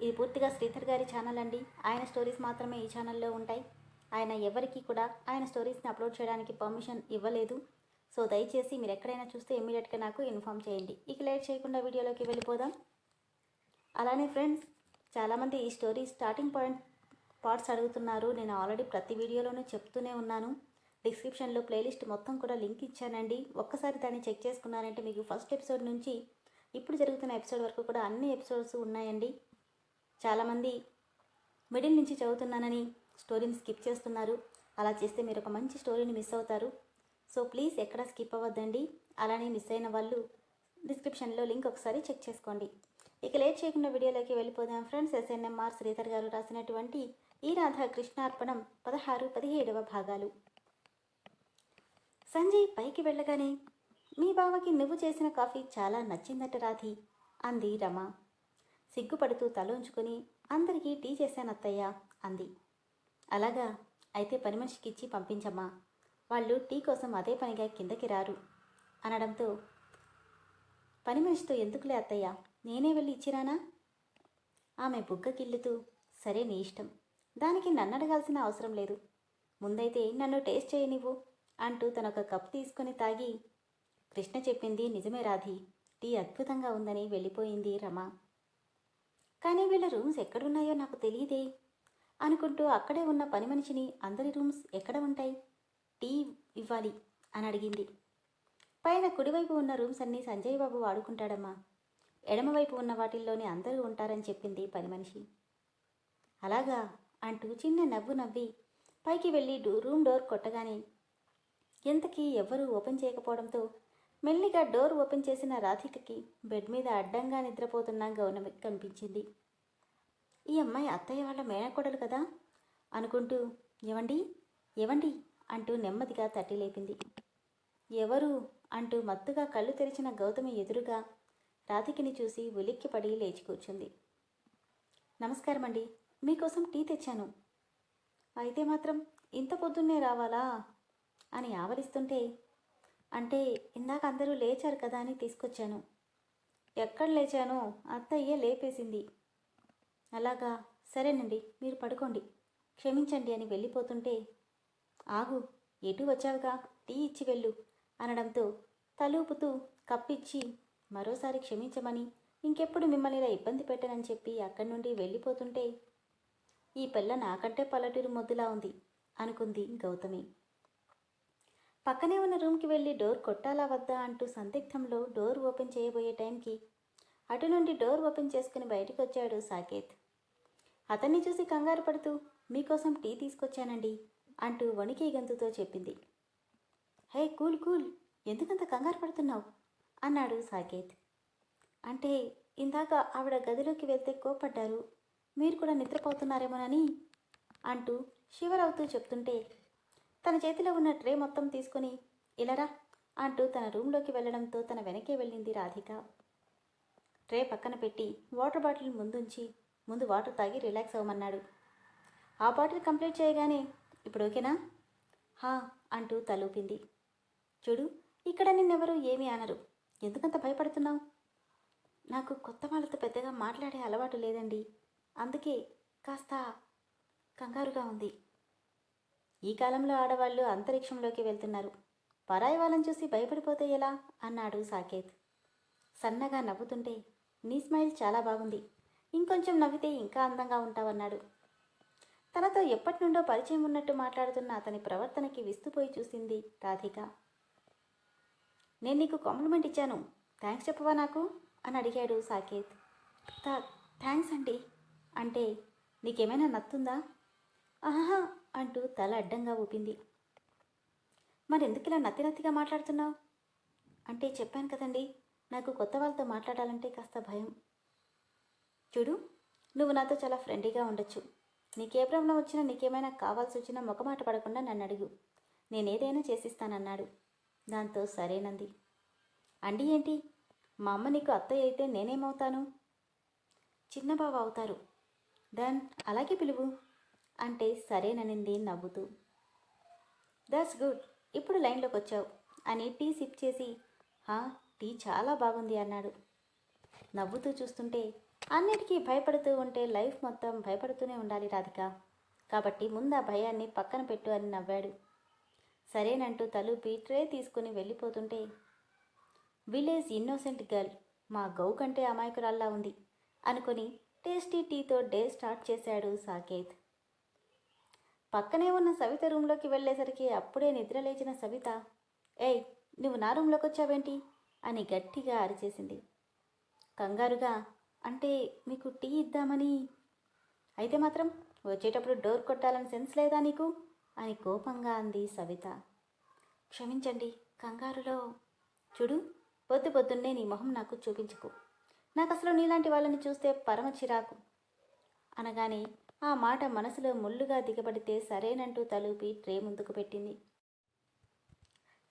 ఇది పూర్తిగా శ్రీధర్ గారి ఛానల్ అండి. ఆయన స్టోరీస్ మాత్రమే ఈ ఛానల్లో ఉంటాయి. ఆయన ఎవరికి కూడా ఆయన స్టోరీస్ని అప్లోడ్ చేయడానికి పర్మిషన్ ఇవ్వలేదు. సో దయచేసి మీరు ఎక్కడైనా చూస్తే ఇమీడియట్గా నాకు ఇన్ఫామ్ చేయండి. ఇక లేట్ చేయకుండా వీడియోలోకి వెళ్ళిపోదాం. అలానే ఫ్రెండ్స్ చాలామంది ఈ స్టోరీ స్టార్టింగ్ పాయింట్ పార్ట్స్ అడుగుతున్నారు. నేను ఆల్రెడీ ప్రతి వీడియోలోనూ చెప్తూనే ఉన్నాను. డిస్క్రిప్షన్లో ప్లేలిస్ట్ మొత్తం కూడా లింక్ ఇచ్చానండి. ఒక్కసారి దాన్ని చెక్ చేసుకున్నారంటే మీకు ఫస్ట్ ఎపిసోడ్ నుంచి ఇప్పుడు జరుగుతున్న ఎపిసోడ్ వరకు కూడా అన్ని ఎపిసోడ్స్ ఉన్నాయండి. చాలామంది మిడిల్ నుంచి చదువుతున్నానని స్టోరీని స్కిప్ చేస్తున్నారు. అలా చేస్తే మీరు ఒక మంచి స్టోరీని మిస్ అవుతారు. సో ప్లీజ్ ఎక్కడ స్కిప్ అవ్వద్దండి. అలానే మిస్ అయిన వాళ్ళు డిస్క్రిప్షన్లో లింక్ ఒకసారి చెక్ చేసుకోండి. ఇక లేట్ చేయకుండా వీడియోలోకి వెళ్ళిపోదాం. ఫ్రెండ్స్ ఎస్ఎన్ఎంఆర్ శ్రీధర్ గారు రాసినటువంటి ఈ రాధాకృష్ణార్పణం పదహారు పదిహేడవ భాగాలు. సంజయ్ పైకి వెళ్ళగానే మీ బావకి నువ్వు చేసిన కాఫీ చాలా నచ్చిందట రాధి అంది రమ. సిగ్గుపడుతూ తలోంచుకొని అందరికీ టీ చేశానత్తయ్య అంది. అలాగా? అయితే పని మనిషికి ఇచ్చి పంపించమ్మా. వాళ్ళు టీ కోసం అదే పనిగా కిందకి రారు అనడంతో పని మనిషితో ఎందుకులే అత్తయ్య? నేనే వెళ్ళి ఇచ్చిరానా? ఆమె బుగ్గకిల్లుతూ సరే నీ ఇష్టం. దానికి నన్ను అడగాల్సిన అవసరం లేదు. ముందైతే నన్ను టేస్ట్ చేయనివ్వు అంటూ తనొక కప్ తీసుకొని తాగి కృష్ణ చెప్పింది నిజమే రాధి. టీ అద్భుతంగా ఉందని వెళ్ళిపోయింది రమ. కానీ వీళ్ళ రూమ్స్ ఎక్కడున్నాయో నాకు తెలియదే అనుకుంటూ అక్కడే ఉన్న పని మనిషిని అందరి రూమ్స్ ఎక్కడ ఉంటాయి? టీ ఇవ్వాలి అని అడిగింది. పైన కుడివైపు ఉన్న రూమ్స్ అన్నీ సంజయ్ బాబు వాడుకుంటాడమ్మా. ఎడమవైపు ఉన్న వాటిల్లోనే అందరూ ఉంటారని చెప్పింది పని మనిషి. అలాగా? అంటూ చిన్న నవ్వు నవ్వి పైకి వెళ్ళి రూమ్ డోర్ కొట్టగానే ఎంతకీ ఎవ్వరూ ఓపెన్ చేయకపోవడంతో మెల్లిగా డోర్ ఓపెన్ చేసిన రాధికకి బెడ్ మీద అడ్డంగా నిద్రపోతున్న గౌనమి కనిపించింది. ఈ అమ్మాయి అత్తయ్య వాళ్ళ మేనకోడలు కదా? అనుకుంటూ ఎవండి ఎవండి అంటూ నెమ్మదిగా తట్టి లేపింది. ఎవరు? అంటూ మత్తుగా కళ్ళు తెరిచిన గౌతమి ఎదురుగా రాధికిని చూసి ఉలిక్కిపడి లేచి కూర్చుంది. నమస్కారం అండి మీకోసం టీ తెచ్చాను. అయితే మాత్రం ఇంత పొద్దున్నే రావాలా? అని ఆవరిస్తుంటే అంటే ఇందాక అందరూ లేచారు కదా అని తీసుకొచ్చాను. ఎక్కడ లేచానో అత్తయ్య లేపేసింది. అలాగా? సరేనండి మీరు పడుకోండి. క్షమించండి అని వెళ్ళిపోతుంటే ఆగు ఎటు వచ్చావుగా? టీ ఇచ్చి వెళ్ళు అనడంతో తలూపుతూ కప్పిచ్చి మరోసారి క్షమించమని ఇంకెప్పుడు మిమ్మల్ని ఇలా ఇబ్బంది పెట్టనని చెప్పి అక్కడి నుండి వెళ్ళిపోతుంటే ఈ పిల్ల నాకంటే పల్లెటూరు మొద్దులా ఉంది అనుకుంది గౌతమి. పక్కనే ఉన్న రూమ్కి వెళ్ళి డోర్ కొట్టాలా వద్దా అంటూ సందిగ్ధంలో డోర్ ఓపెన్ చేయబోయే టైంకి అటు నుండి డోర్ ఓపెన్ చేసుకుని బయటకు వచ్చాడు సాకేత్. అతన్ని చూసి కంగారు పడుతూ మీకోసం టీ తీసుకొచ్చానండి అంటూ వణికి గంతుతో చెప్పింది. Hey cool cool. ఎందుకంత కంగారు పడుతున్నావు? అన్నాడు సాకేత్. అంటే ఇందాక ఆవిడ గదిలోకి వెళ్తే కోపడ్డారు మీరు కూడా నిద్రపోతున్నారేమోనని అంటూ షివర్ అవుతూ చెప్తుంటే తన చేతిలో ఉన్న ట్రే మొత్తం తీసుకొని ఇలరా అంటూ తన రూమ్లోకి వెళ్ళడంతో తన వెనకే వెళ్ళింది రాధిక. ట్రే పక్కన పెట్టి వాటర్ బాటిల్ ముందుంచి ముందు వాటర్ తాగి రిలాక్స్ అవ్వమన్నాడు. ఆ బాటిల్ కంప్లీట్ చేయగానే ఇప్పుడు ఓకేనా? హా అంటూ తలూపింది. చూడు ఇక్కడ నిన్నెవరూ ఏమీ అనరు. ఎందుకంత భయపడుతున్నావు? నాకు కొత్త వాళ్ళతో పెద్దగా మాట్లాడే అలవాటు లేదండి. అందుకే కాస్త కంగారుగా ఉంది. ఈ కాలంలో ఆడవాళ్ళు అంతరిక్షంలోకి వెళ్తున్నారు. పరాయి వాళ్ళని చూసి భయపడిపోతే ఎలా? అన్నాడు సాకేత్. సన్నగా నవ్వుతుంటే నీ స్మైల్ చాలా బాగుంది. ఇంకొంచెం నవ్వితే ఇంకా అందంగా ఉంటావన్నాడు. తనతో ఎప్పటి నుండో పరిచయం ఉన్నట్టు మాట్లాడుతున్న అతని ప్రవర్తనకి విస్తుపోయి చూసింది రాధిక. నేను నీకు కాంప్లిమెంట్ ఇచ్చాను. థ్యాంక్స్ చెప్పవా నాకు? అని అడిగాడు సాకేత్. థ్యాంక్స్ అండి. అంటే నీకేమైనా నత్తుందా? ఆహా అంటూ తల అడ్డంగా ఊపింది. మరెందుకు ఇలా నత్తి నత్తిగా మాట్లాడుతున్నావు? అంటే చెప్పాను కదండి నాకు కొత్త వాళ్ళతో మాట్లాడాలంటే కాస్త భయం. చూడు నువ్వు నాతో చాలా ఫ్రెండ్లీగా ఉండొచ్చు. నీకే ప్రాబ్లం వచ్చినా నీకేమైనా కావాల్సి వచ్చినా మొఖమాట పడకుండా నన్ను అడుగు. నేనేదైనా చేసిస్తానన్నాడు. దాంతో సరేనంది. అండి ఏంటి? మా అమ్మ నీకు అత్తయ్య అయితే నేనేమవుతాను? చిన్న అవుతారు. దాన్ అలాగే పిలువు. అంటే సరేననింది నవ్వుతూ. దట్స్ గుడ్ ఇప్పుడు లైన్లోకి వచ్చావు అని టీ సిప్ చేసి హా టీ చాలా బాగుంది అన్నాడు. నవ్వుతూ చూస్తుంటే అన్నిటికీ భయపడుతూ ఉంటే లైఫ్ మొత్తం భయపడుతూనే ఉండాలి రాధిక. కాబట్టి ముందు ఆ భయాన్ని పక్కన పెట్టు అని నవ్వాడు. సరేనంటూ తలుపి ట్రే తీసుకుని వెళ్ళిపోతుంటే విలేజ్ ఇన్నోసెంట్ గర్ల్ మా గౌ కంటే అమాయకురాల్లా ఉంది అనుకుని టేస్టీ టీతో డే స్టార్ట్ చేశాడు సాకేత్. పక్కనే ఉన్న సవిత రూమ్లోకి వెళ్ళేసరికి అప్పుడే నిద్ర లేచిన సవిత ఏయ్ నువ్వు నా రూమ్లోకి వచ్చావేంటి? అని గట్టిగా అరిచేసింది. కంగారుగా అంటే మీకు టీ ఇద్దామని. అయితే మాత్రం వచ్చేటప్పుడు డోర్ కొట్టాలని సెన్స్ లేదా నీకు? అని కోపంగా అంది సవిత. క్షమించండి కంగారులో. చూడు పొద్దు పొద్దున్నే నీ మొహం నాకు చూపించుకు. నాకు అసలు నీలాంటి వాళ్ళని చూస్తే పరమ చిరాకు. అనగానే ఆ మాట మనసులో ముళ్ళుగా దిగబడితే సరేనంటూ తలూపి ట్రే ముందుకు పెట్టింది.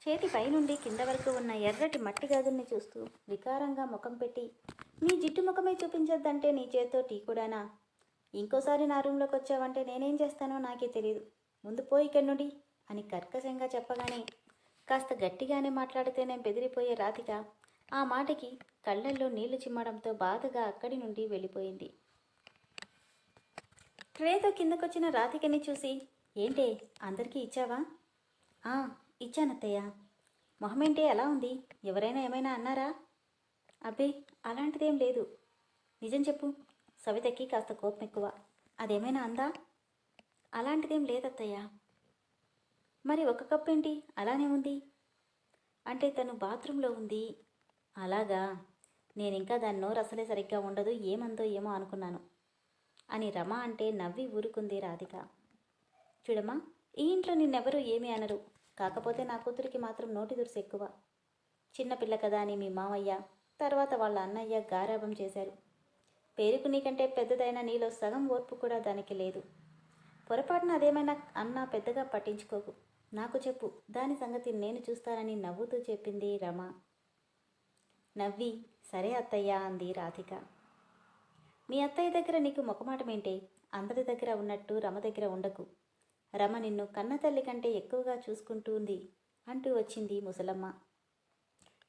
చేతి పైనుండి కింద వరకు ఉన్న ఎర్రటి మట్టి గాజుల్ని చూస్తూ వికారంగా ముఖం పెట్టి నీ జిట్టు ముఖమే చూపించొద్దంటే నీ చేత్తో టీ కూడానా? ఇంకోసారి నా రూమ్లోకి వచ్చావంటే నేనేం చేస్తానో నాకే తెలియదు ముందు పోయి ఇక్కడి నుండి అని కర్కశంగా చెప్పగానే కాస్త గట్టిగానే మాట్లాడితేనే బెదిరిపోయే రాతిగా ఆ మాటకి కళ్ళల్లో నీళ్ళు చిమ్మడంతో బాధగా అక్కడి నుండి వెళ్ళిపోయింది. ట్రేతో కిందకొచ్చిన రాధికని చూసి ఏంటే అందరికీ ఇచ్చావా? ఇచ్చానత్తయ్య. మొహమేంటే ఎలా ఉంది? ఎవరైనా ఏమైనా అన్నారా? అబ్బే అలాంటిదేం లేదు. నిజం చెప్పు సవితకి కాస్త కోపం ఎక్కువ అదేమైనా అందా? అలాంటిదేం లేదత్తయ్య. మరి ఒక కప్ ఏంటి అలానే ఉంది? అంటే తను బాత్రూంలో ఉంది. అలాగా. నేనింకా దాని నోరు అసలే సరిగ్గా ఉండదు ఏమందో ఏమో అనుకున్నాను. అని రమ అంటే నవ్వి ఊరుకుంది రాధిక. చూడమ్మా ఈ ఇంట్లో నిన్నెవరూ ఏమీ అనరు. కాకపోతే నా కూతురికి మాత్రం నోటి దురుసు ఎక్కువ. చిన్నపిల్ల కదా అని మీ మామయ్య తర్వాత వాళ్ళ అన్నయ్య గారాభం చేశారు. పేరుకు నీకంటే పెద్దదైన నీలో సగం ఓర్పు కూడా దానికి లేదు. పొరపాటున అదేమైనా అన్నా పెద్దగా పట్టించుకోకు. నాకు చెప్పు దాని సంగతి నేను చూస్తానని నవ్వుతూ చెప్పింది రమ. నవ్వి సరే అత్తయ్య అంది రాధిక. మీ అత్తయ్య దగ్గర నీకు మొకమాటమేంటే? అందరి దగ్గర ఉన్నట్టు రమ దగ్గర ఉండకు. రమ నిన్ను కన్న తల్లి కంటే ఎక్కువగా చూసుకుంటుంది అంటూ వచ్చింది ముసలమ్మ.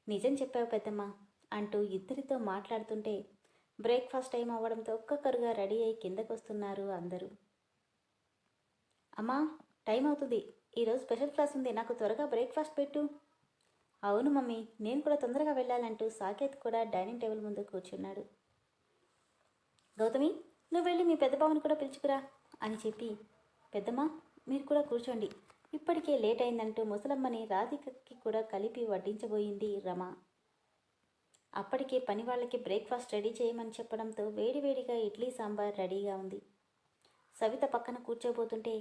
నిజం చెప్పావు పెద్దమ్మ అంటూ ఇద్దరితో మాట్లాడుతుంటే బ్రేక్ఫాస్ట్ టైం అవ్వడంతో ఒక్కొక్కరుగా రెడీ అయి కిందకొస్తున్నారు అందరూ. అమ్మా టైం అవుతుంది. ఈరోజు స్పెషల్ క్లాస్ ఉంది. నాకు త్వరగా బ్రేక్ఫాస్ట్ పెట్టు. అవును మమ్మీ నేను కూడా తొందరగా వెళ్ళాలంటూ సాకేత్ కూడా డైనింగ్ టేబుల్ ముందు కూర్చున్నాడు. గౌతమి నువ్వు వెళ్ళి మీ పెద్ద బావని కూడా పిలుచుకురా అని చెప్పి పెద్దమ్మ మీరు కూడా కూర్చోండి. ఇప్పటికే లేట్ అయిందంటూ ముసలమ్మని రాధికకి కూడా కలిపి వడ్డించబోయింది రమ. అప్పటికే పని వాళ్ళకి బ్రేక్ఫాస్ట్ రెడీ చేయమని చెప్పడంతో వేడివేడిగా ఇడ్లీ సాంబార్ రెడీగా ఉంది. సవిత పక్కన కూర్చోబోతుంటే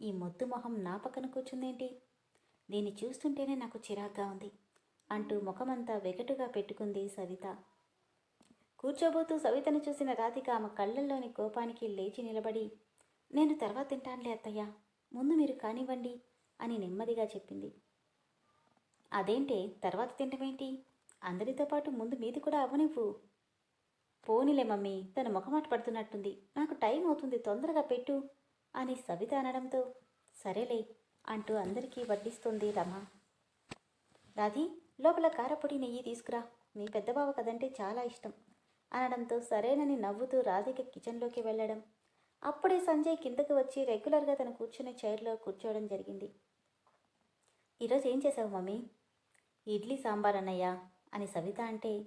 ఈ మొద్దు మొహం నా పక్కన కూర్చుందేంటి? దీన్ని చూస్తుంటేనే నాకు చిరాగ్గా ఉంది అంటూ ముఖమంతా వెగటుగా పెట్టుకుంది సవిత. కూర్చోబోతూ సవితను చూసిన రాధిక ఆమె కళ్ళల్లోని కోపానికి లేచి నిలబడి నేను తర్వాత తింటానులే అత్తయ్య. ముందు మీరు కానివ్వండి అని నెమ్మదిగా చెప్పింది. అదేంటే తర్వాత తింటమేంటి? అందరితో పాటు ముందు మీది కూడా అవ్వనివ్వు. పోనీలే మమ్మీ తన ముఖమాట పడుతున్నట్టుంది. నాకు టైం అవుతుంది తొందరగా పెట్టు అని సవిత అనడంతో సరేలే అంటూ అందరికీ వడ్డిస్తుంది రమ. రాధి లోపల కారపొడి నెయ్యి తీసుకురా. మీ పెద్దబావ కదంటే చాలా ఇష్టం. అనడంతో సరేనని నవ్వుతూ రాధిక కిచెన్లోకి వెళ్ళడం. అప్పుడే సంజయ్ కిందకు వచ్చి రెగ్యులర్గా తను కూర్చునే చైర్లో కూర్చోవడం జరిగింది. ఈరోజు ఏం చేసావు మమ్మీ? ఇడ్లీ సాంబార్ అన్నయ్యా అని సవిత అంటే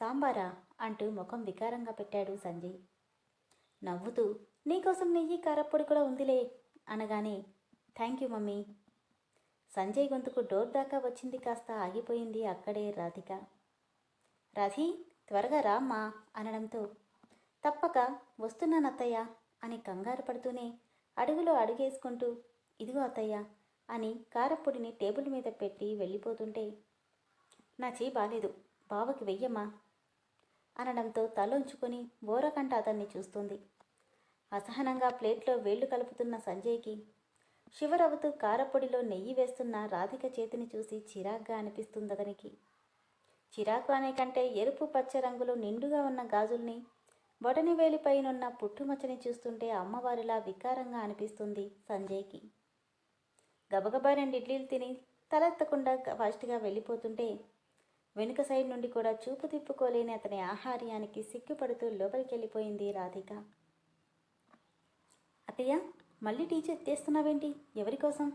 సాంబారా? అంటూ ముఖం వికారంగా పెట్టాడు సంజయ్. నవ్వుతూ నీకోసం నెయ్యి కారప్పొడి కూడా ఉందిలే అనగానే థ్యాంక్ యూ మమ్మీ. సంజయ్ గొంతుకు డోర్ దాకా వచ్చింది కాస్త ఆగిపోయింది అక్కడే రాధిక. రాధి త్వరగా రామ్మా అనడంతో తప్పక వస్తున్నాను అత్తయ్య అని కంగారు పడుతూనే అడుగులో అడుగేసుకుంటూ ఇదిగో అత్తయ్య అని కారప్పొడిని టేబుల్ మీద పెట్టి వెళ్ళిపోతుంటే నా చేయి బాలేదు బావకి వెయ్యమ్మా అనడంతో తలొంచుకొని బోరకంట అతన్ని చూస్తుంది. అసహనంగా ప్లేట్లో వేళ్ళు కలుపుతున్న సంజయ్కి శివరవుతూ కారపొడిలో నెయ్యి వేస్తున్న రాధిక చేతిని చూసి చిరాగ్గా అనిపిస్తుంది అతనికి. చిరాకు అనే కంటే ఎరుపు పచ్చ రంగులో నిండుగా ఉన్న గాజుల్ని బొటని వేలిపైనున్న పుట్టుమచ్చని చూస్తుంటే అమ్మవారిలా వికారంగా అనిపిస్తుంది సంజయ్కి. గబగబా రెండు ఇడ్లీలు తిని తలెత్తకుండా ఫాస్ట్గా వెళ్ళిపోతుంటే వెనుక సైడ్ నుండి కూడా చూపు తిప్పుకోలేని అతని ఆహార్యానికి సిగ్గుపడుతూ లోపలికి వెళ్ళిపోయింది రాధిక. అత్తయ్య మళ్ళీ టీచర్ తెస్తున్నావేంటి ఎవరి కోసం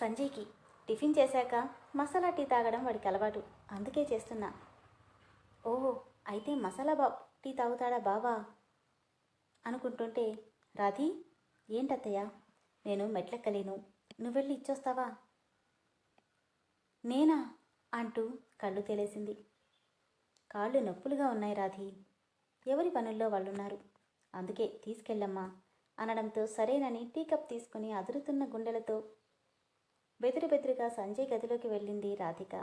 సంజయ్కి. టిఫిన్ చేశాక మసాలా టీ తాగడం వాడికి అలవాటు. అందుకే చేస్తున్నా. ఓహో అయితే మసాలా బా టీ తాగుతాడా బావా? అనుకుంటుంటే రాధి ఏంటత్తయ్య? నేను మెట్లెక్కలేను. నువ్వెళ్ళి ఇచ్చొస్తావా? నేనా? అంటూ కళ్ళు తేలేసింది. కాళ్ళు నొప్పులుగా ఉన్నాయి రాధి. ఎవరి పనుల్లో వాళ్ళున్నారు? అందుకే తీసుకెళ్ళమ్మా అనడంతో సరేనని టీ కప్ తీసుకుని అదురుతున్న గుండెలతో బెదిరి బెదిరిగా సంజయ్ గదిలోకి వెళ్ళింది రాధిక.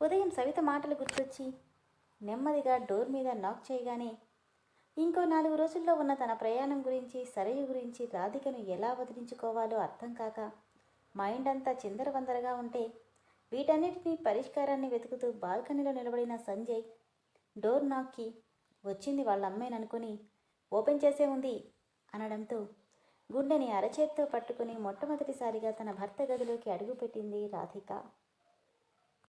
ఉదయం సవిత మాటలు గుర్తొచ్చి నెమ్మదిగా డోర్ మీద నాక్ చేయగానే ఇంకో నాలుగు రోజుల్లో ఉన్న తన ప్రయాణం గురించి సరయు గురించి రాధికను ఎలా వదిలించుకోవాలో అర్థం కాక మైండ్ అంతా చిందరవందరగా ఉంటే వీటన్నిటినీ పరిష్కారాన్ని వెతుకుతూ బాల్కనీలో నిలబడిన సంజయ్ డోర్ నాక్కి వచ్చింది వాళ్ళ అమ్మేననుకుని ఓపెన్ చేసే ఉంది అనడంతో గుండెని అరచేత్తో పట్టుకుని మొట్టమొదటిసారిగా తన భర్త గదిలోకి అడుగుపెట్టింది రాధిక.